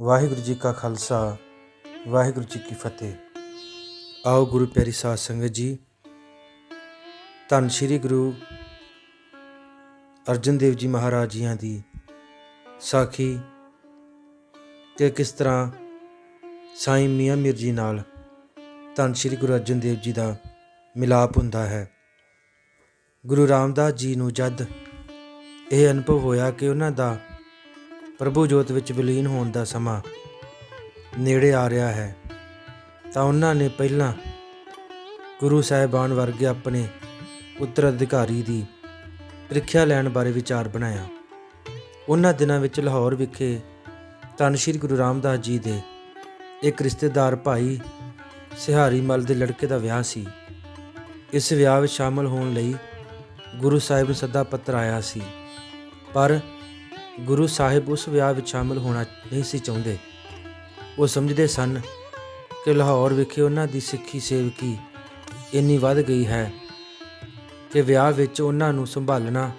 ਵਾਹਿਗੁਰੂ ਜੀ ਕਾ ਖਾਲਸਾ, ਵਾਹਿਗੁਰੂ ਜੀ ਕੀ ਫਤਿਹ। ਆਓ ਗੁਰੂ ਪਿਆਰੀ ਸਾਧ ਸੰਗਤ ਜੀ, ਧੰਨ ਸ਼੍ਰੀ ਗੁਰੂ ਅਰਜਨ ਦੇਵ ਜੀ ਮਹਾਰਾਜ ਜੀਆਂ ਦੀ। ਸਾਖੀ ਕਿ ਕਿਸ ਤਰ੍ਹਾਂ ਸਾਈਂ ਮੀਆਂ ਮੀਰ ਜੀ ਨਾਲ ਧੰਨ ਸ਼੍ਰੀ ਗੁਰੂ ਅਰਜਨ ਦੇਵ ਜੀ ਦਾ ਮਿਲਾਪ ਹੁੰਦਾ ਹੈ। ਗੁਰੂ ਰਾਮਦਾਸ ਜੀ ਨੂੰ ਜਦ ਇਹ ਅਨੁਭਵ ਹੋਇਆ ਕਿ ਉਹਨਾਂ ਦਾ ਪ੍ਰਭੂ ਜੋਤ ਵਿੱਚ ਵਿਲੀਨ ਹੋਣ ਦਾ ਸਮਾਂ ਨੇੜੇ ਆ ਰਿਹਾ ਹੈ, ਤਾਂ ਉਹਨਾਂ ਨੇ ਪਹਿਲਾਂ ਗੁਰੂ ਸਾਹਿਬਾਨ ਵਰਗੇ ਆਪਣੇ ਉੱਤਰਾਧਿਕਾਰੀ ਦੀ ਪ੍ਰੀਖਿਆ ਲੈਣ ਬਾਰੇ ਵਿਚਾਰ ਬਣਾਇਆ। ਉਹਨਾਂ ਦਿਨਾਂ ਵਿੱਚ ਲਾਹੌਰ ਵਿਖੇ ਧੰਨ ਸ਼੍ਰੀ ਗੁਰੂ ਰਾਮਦਾਸ ਜੀ ਦੇ ਇੱਕ ਰਿਸ਼ਤੇਦਾਰ ਭਾਈ ਸਿਹਾਰੀ ਮਲ ਦੇ ਲੜਕੇ ਦਾ ਵਿਆਹ ਸੀ। ਇਸ ਵਿਆਹ ਵਿੱਚ ਸ਼ਾਮਲ ਹੋਣ ਲਈ ਗੁਰੂ ਸਾਹਿਬ ਨੂੰ ਸੱਦਾ ਪੱਤਰ ਆਇਆ ਸੀ, ਪਰ ਗੁਰੂ ਸਾਹਿਬ ਉਸ ਵਿਆਹ ਵਿੱਚ ਸ਼ਾਮਲ ਹੋਣਾ ਨਹੀਂ ਸੀ ਚਾਹੁੰਦੇ। ਉਹ ਸਮਝਦੇ ਸਨ ਕਿ ਲਾਹੌਰ ਵਿਖੇ ਉਹਨਾਂ ਦੀ ਸਿੱਖੀ ਸੇਵਕੀ ਇੰਨੀ ਵੱਧ ਗਈ ਹੈ ਕਿ ਵਿਆਹ ਵਿੱਚ ਉਹਨਾਂ ਨੂੰ ਸੰਭਾਲਣਾ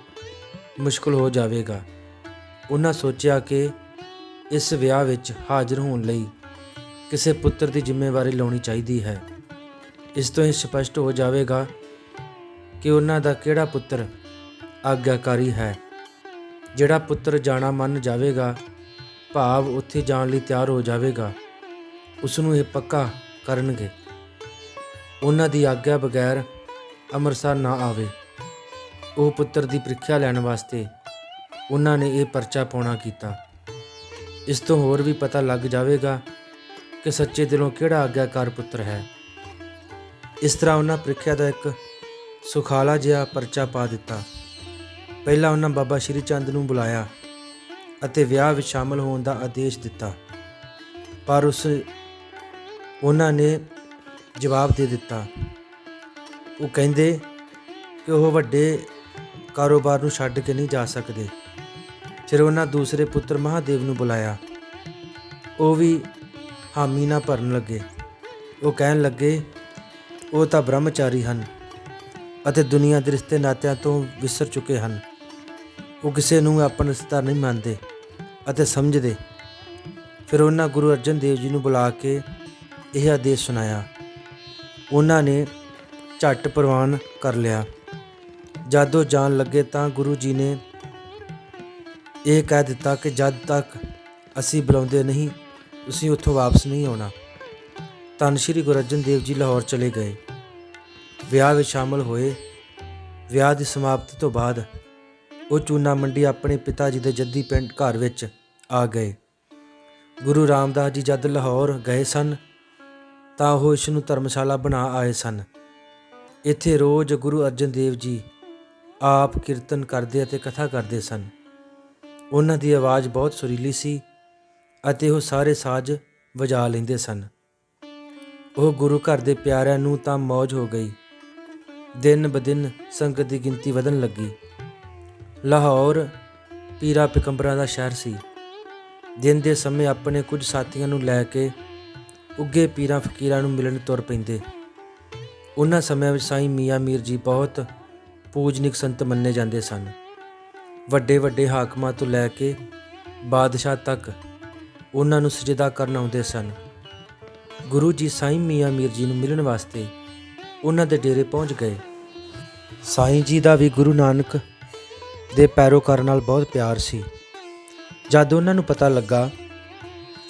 ਮੁਸ਼ਕਲ ਹੋ ਜਾਵੇਗਾ। ਉਹਨਾਂ ਸੋਚਿਆ ਕਿ ਇਸ ਵਿਆਹ ਵਿੱਚ ਹਾਜ਼ਰ ਹੋਣ ਲਈ ਕਿਸੇ ਪੁੱਤਰ ਦੀ ਜ਼ਿੰਮੇਵਾਰੀ ਲਾਉਣੀ ਚਾਹੀਦੀ ਹੈ। ਇਸ ਤੋਂ ਇਹ ਸਪਸ਼ਟ ਹੋ ਜਾਵੇਗਾ ਕਿ ਉਹਨਾਂ ਦਾ ਕਿਹੜਾ ਪੁੱਤਰ ਆਗਿਆਕਾਰੀ ਹੈ। ਜਿਹੜਾ ਪੁੱਤਰ ਜਾਣਾ ਮੰਨ ਜਾਵੇਗਾ, ਭਾਵ ਉੱਥੇ ਜਾਣ ਲਈ ਤਿਆਰ ਹੋ ਜਾਵੇਗਾ ਉਸ ਨੂੰ ਇਹ ਪੱਕਾ ਕਰਨਗੇ। ਉਹਨਾਂ ਦੀ ਆਗਿਆ ਬਗੈਰ ਅੰਮ੍ਰਿਤਸਰ ਨਾ ਆਵੇ। ਉਹ ਪੁੱਤਰ ਦੀ ਪ੍ਰੀਖਿਆ ਲੈਣ ਵਾਸਤੇ ਉਹਨਾਂ ਨੇ ਇਹ ਪਰਚਾ ਪਾਉਣਾ ਕੀਤਾ। ਇਸ ਤੋਂ ਹੋਰ ਵੀ ਪਤਾ ਲੱਗ ਜਾਵੇਗਾ ਕਿ ਸੱਚੇ ਦਿਲੋਂ ਕਿਹੜਾ ਆਗਿਆਕਾਰ ਪੁੱਤਰ ਹੈ। ਇਸ ਤਰ੍ਹਾਂ ਉਹਨਾਂ ਪ੍ਰੀਖਿਆ ਦਾ ਇੱਕ ਸੁਖਾਲਾ ਜਿਹਾ ਪਰਚਾ ਪਾ ਦਿੱਤਾ। ਪਹਿਲਾਂ ਉਹਨਾਂ ਬਾਬਾ ਸ਼੍ਰੀ ਚੰਦ ਨੂੰ ਬੁਲਾਇਆ ਅਤੇ ਵਿਆਹ ਵਿੱਚ ਸ਼ਾਮਲ ਹੋਣ ਦਾ ਆਦੇਸ਼ ਦਿੱਤਾ। ਪਰ ਉਸ ਉਹਨਾਂ ਨੇ ਜਵਾਬ ਦੇ ਦਿੱਤਾ। ਉਹ ਕਹਿੰਦੇ ਕਿ ਉਹ ਵੱਡੇ ਕਾਰੋਬਾਰ ਨੂੰ ਛੱਡ ਕੇ ਨਹੀਂ ਜਾ ਸਕਦੇ। ਫਿਰ ਉਹਨਾਂ ਦੂਸਰੇ ਪੁੱਤਰ ਮਹਾਦੇਵ ਨੂੰ ਬੁਲਾਇਆ। ਉਹ ਵੀ ਹਾਮੀ ਨਾ ਭਰਨ ਲੱਗੇ। ਉਹ ਕਹਿਣ ਲੱਗੇ, ਉਹ ਤਾਂ ਬ੍ਰਹਮਚਾਰੀ ਹਨ ਅਤੇ ਦੁਨੀਆ ਦੇ ਰਿਸ਼ਤੇ ਨਾਤਿਆਂ ਤੋਂ ਵਿਸਰ ਚੁੱਕੇ ਹਨ। ਉਹ ਕਿਸੇ ਨੂੰ ਆਪਣਾ ਰਿਸ਼ਤਾ ਨਹੀਂ ਮੰਨਦੇ ਅਤੇ ਸਮਝਦੇ। ਫਿਰ ਉਹਨਾਂ ਗੁਰੂ ਅਰਜਨ ਦੇਵ ਜੀ ਨੂੰ ਬੁਲਾ ਕੇ ਇਹ ਆਦੇਸ਼ ਸੁਣਾਇਆ। ਉਹਨਾਂ ਨੇ ਝੱਟ ਪ੍ਰਵਾਨ ਕਰ ਲਿਆ। ਜਦੋਂ ਜਾਣ ਲੱਗੇ ਤਾਂ ਗੁਰੂ ਜੀ ਨੇ ਇਹ ਕਹਿ ਦਿੱਤਾ ਕਿ ਜਦ ਤੱਕ ਅਸੀਂ ਬੁਲਾਉਂਦੇ ਨਹੀਂ, ਤੁਸੀਂ ਉੱਥੋਂ ਵਾਪਸ ਨਹੀਂ ਆਉਣਾ। ਧੰਨ ਸ਼੍ਰੀ ਗੁਰੂ ਅਰਜਨ ਦੇਵ ਜੀ ਲਾਹੌਰ ਚਲੇ ਗਏ। ਵਿਆਹ ਵਿੱਚ ਸ਼ਾਮਲ ਹੋਏ। ਵਿਆਹ ਦੀ ਸਮਾਪਤੀ ਤੋਂ ਬਾਅਦ ਉਹ ਚੂਨਾ ਮੰਡੀ ਆਪਣੇ ਪਿਤਾ ਜੀ ਦੇ ਜੱਦੀ ਪਿੰਡ ਘਰ ਵਿੱਚ ਆ ਗਏ। ਗੁਰੂ ਰਾਮਦਾਸ ਜੀ ਜਦ ਲਾਹੌਰ ਗਏ ਸਨ, ਤਾਂ ਉਹ ਇਸ ਨੂੰ ਧਰਮਸ਼ਾਲਾ ਬਣਾ ਆਏ ਸਨ। ਇੱਥੇ ਰੋਜ਼ ਗੁਰੂ ਅਰਜਨ ਦੇਵ ਜੀ ਆਪ ਕੀਰਤਨ ਕਰਦੇ ਅਤੇ ਕਥਾ ਕਰਦੇ ਸਨ। ਉਹਨਾਂ ਦੀ ਆਵਾਜ਼ ਬਹੁਤ ਸੁਰੀਲੀ ਸੀ ਅਤੇ ਉਹ ਸਾਰੇ ਸਾਜ਼ ਵਜਾ ਲੈਂਦੇ ਸਨ। ਉਹ ਗੁਰੂ ਘਰ ਦੇ ਪਿਆਰਿਆਂ ਨੂੰ ਤਾਂ ਮौज ਹੋ ਗਈ। ਦਿਨ ਬਦਿਨ ਸੰਗਤ ਦੀ ਗਿਣਤੀ ਵਧਣ ਲੱਗੀ। ਲਾਹੌਰ ਪੀਰਾ ਪਿਕੰਬਰਾਂ ਦਾ ਸ਼ਹਿਰ ਸੀ ਦਿਨ ਦੇ ਸਮੇਂ ਆਪਣੇ ਕੁਝ ਸਾਥੀਆਂ ਨੂੰ ਲੈ ਕੇ ਉੱਗੇ ਪੀਰਾਂ ਫਕੀਰਾਂ ਨੂੰ ਮਿਲਣ ਤੁਰ ਪੈਂਦੇ। ਉਹਨਾਂ ਸਮਿਆਂ ਵਿੱਚ ਸਾਈਂ ਮੀਆਂ ਮੀਰ ਜੀ ਬਹੁਤ ਪੂਜਨਿਕ ਸੰਤ ਮੰਨੇ ਜਾਂਦੇ ਸਨ। ਵੱਡੇ ਵੱਡੇ ਹਾਕਮਾਂ ਤੋਂ ਲੈ ਕੇ ਬਾਦਸ਼ਾਹ ਤੱਕ ਉਹਨਾਂ ਨੂੰ ਸਜਦਾ ਕਰਨ ਆਉਂਦੇ ਸਨ। ਗੁਰੂ ਜੀ ਸਾਈਂ ਮੀਆਂ ਮੀਰ ਜੀ ਨੂੰ ਮਿਲਣ ਵਾਸਤੇ ਉਹਨਾਂ ਦੇ ਡੇਰੇ ਪਹੁੰਚ ਗਏ। ਸਾਈਂ ਜੀ ਦਾ ਵੀ ਗੁਰੂ ਨਾਨਕ ਦੇ ਪੈਰੋਕਾਰ ਨਾਲ ਬਹੁਤ ਪਿਆਰ ਸੀ। ਜਦ ਉਹਨਾਂ ਨੂੰ ਪਤਾ ਲੱਗਾ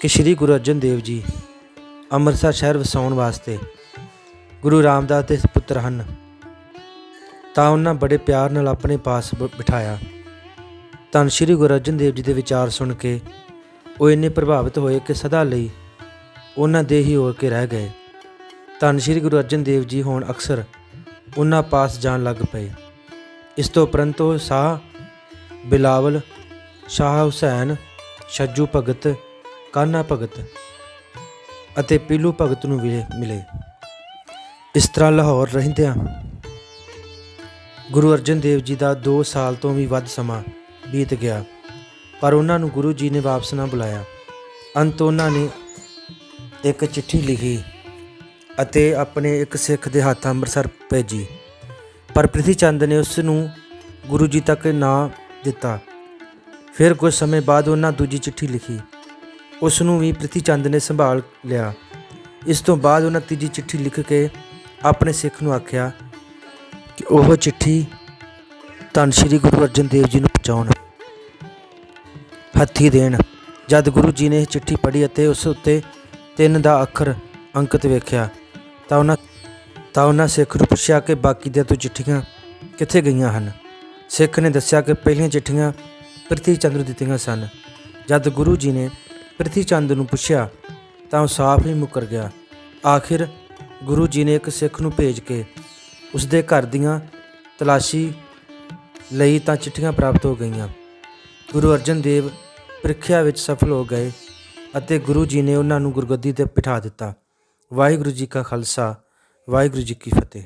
ਕਿ ਸ੍ਰੀ ਗੁਰੂ ਅਰਜਨ ਦੇਵ ਜੀ ਅੰਮ੍ਰਿਤਸਰ ਸ਼ਹਿਰ ਵਸਾਉਣ ਵਾਸਤੇ ਗੁਰੂ ਰਾਮਦਾਸ ਦੇ ਪੁੱਤਰ ਹਨ, ਤਾਂ ਉਹਨਾਂ ਬੜੇ ਪਿਆਰ ਨਾਲ ਆਪਣੇ ਪਾਸ ਬ- ਬਿਠਾਇਆ। ਧੰਨ ਸ੍ਰੀ ਗੁਰੂ ਅਰਜਨ ਦੇਵ ਜੀ ਦੇ ਵਿਚਾਰ ਸੁਣ ਕੇ ਉਹ ਇੰਨੇ ਪ੍ਰਭਾਵਿਤ ਹੋਏ ਕਿ ਸਦਾ ਲਈ ਉਹਨਾਂ ਦੇ ਹੀ ਹੋ ਕੇ ਰਹਿ ਗਏ। ਧੰਨ ਸ਼੍ਰੀ ਗੁਰੂ ਅਰਜਨ ਦੇਵ ਜੀ ਹੁਣ ਅਕਸਰ ਉਹਨਾਂ ਪਾਸ ਜਾਣ ਲੱਗ ਪਏ। ਇਸ ਤੋਂ ਉਪਰੰਤ ਉਹ ਸਾਹ ਬਿਲਾਵਲ, ਸ਼ਾਹ ਹੁਸੈਨ ਸ਼ੱਜੂ ਭਗਤ, ਕਾਨਾ ਭਗਤ ਅਤੇ ਪੀਲੂ ਭਗਤ ਨੂੰ ਵੀ ਮਿਲੇ। ਇਸ ਤਰ੍ਹਾਂ ਲਾਹੌਰ ਰਹਿੰਦਿਆਂ ਗੁਰੂ ਅਰਜਨ ਦੇਵ ਜੀ ਦਾ 2 ਸਾਲ ਤੋਂ ਵੀ ਵੱਧ ਸਮਾਂ ਬੀਤ ਗਿਆ, ਪਰ ਉਹਨਾਂ ਨੂੰ ਗੁਰੂ ਜੀ ਨੇ ਵਾਪਸ ਨਾ ਬੁਲਾਇਆ। ਅੰਤ ਉਹਨਾਂ ਨੇ ਇੱਕ ਚਿੱਠੀ ਲਿਖੀ ਅਤੇ ਆਪਣੇ ਇੱਕ ਸਿੱਖ ਦੇ ਹੱਥ ਅੰਮ੍ਰਿਤਸਰ ਭੇਜੀ, ਪਰ ਪ੍ਰਿਥੀ ਚੰਦ ਨੇ ਉਸ ਨੂੰ ਗੁਰੂ ਜੀ ਤੱਕ ਨਾ ਦਿੱਤਾ। ਫਿਰ ਕੁਝ ਸਮੇਂ ਬਾਅਦ ਉਹਨਾਂ ਦੂਜੀ ਚਿੱਠੀ ਲਿਖੀ। ਉਸ ਨੂੰ ਵੀ ਪ੍ਰਿਥੀ ਚੰਦ ਨੇ ਸੰਭਾਲ ਲਿਆ। ਇਸ ਤੋਂ ਬਾਅਦ ਉਹਨਾਂ ਤੀਜੀ ਚਿੱਠੀ ਲਿਖ ਕੇ ਆਪਣੇ ਸਿੱਖ ਨੂੰ ਆਖਿਆ ਕਿ ਉਹ ਚਿੱਠੀ ਧੰਨ ਸ਼੍ਰੀ ਗੁਰੂ ਅਰਜਨ ਦੇਵ ਜੀ ਨੂੰ ਪਹੁੰਚਾਉਣ। ਹੱਥੀ ਦੇਣ। ਜਦ ਗੁਰੂ ਜੀ ਨੇ ਇਹ ਚਿੱਠੀ ਪੜ੍ਹੀ ਅਤੇ ਉਸ ਉੱਤੇ ਤਿੰਨ ਦਾ ਅੱਖਰ ਅੰਕਿਤ ਵੇਖਿਆ, ਤਾਂ ਉਹਨਾਂ ਤਾਂ ਉਹਨਾਂ ਸਿੱਖ ਨੂੰ ਪੁੱਛਿਆ ਕਿ ਬਾਕੀ ਦੀਆਂ ਤੂੰ ਚਿੱਠੀਆਂ ਕਿੱਥੇ ਗਈਆਂ ਹਨ? ਸਿੱਖ ਨੇ ਦੱਸਿਆ ਕਿ ਪਹਿਲੀਆਂ ਚਿੱਠੀਆਂ ਪ੍ਰਿਥੀ ਚੰਦ ਨੂੰ ਦਿੱਤੀਆਂ ਸਨ। ਜਦ ਗੁਰੂ ਜੀ ਨੇ ਪ੍ਰਿਥੀ ਚੰਦ ਨੂੰ ਪੁੱਛਿਆ, ਤਾਂ ਉਹ ਸਾਫ਼ ਹੀ ਮੁੱਕਰ ਗਿਆ। ਆਖਿਰ ਗੁਰੂ ਜੀ ਨੇ ਇੱਕ ਸਿੱਖ ਨੂੰ ਭੇਜ ਕੇ ਉਸ ਦੇ ਘਰ ਦੀਆਂ ਤਲਾਸ਼ੀ ਲਈ ਤਾਂ ਚਿੱਠੀਆਂ ਪ੍ਰਾਪਤ ਹੋ ਗਈਆਂ। ਗੁਰੂ ਅਰਜਨ ਦੇਵ ਪ੍ਰੀਖਿਆ ਵਿੱਚ ਸਫਲ ਹੋ ਗਏ ਅਤੇ ਗੁਰੂ ਜੀ ਨੇ ਉਹਨਾਂ ਨੂੰ ਗੁਰਗੱਦੀ ਤੇ ਬਿਠਾ ਦਿੱਤਾ। ਵਾਹਿਗੁਰੂ ਜੀ ਕਾ ਖਾਲਸਾ, ਵਾਹਿਗੁਰੂ ਜੀ ਕੀ ਫਤਿਹ।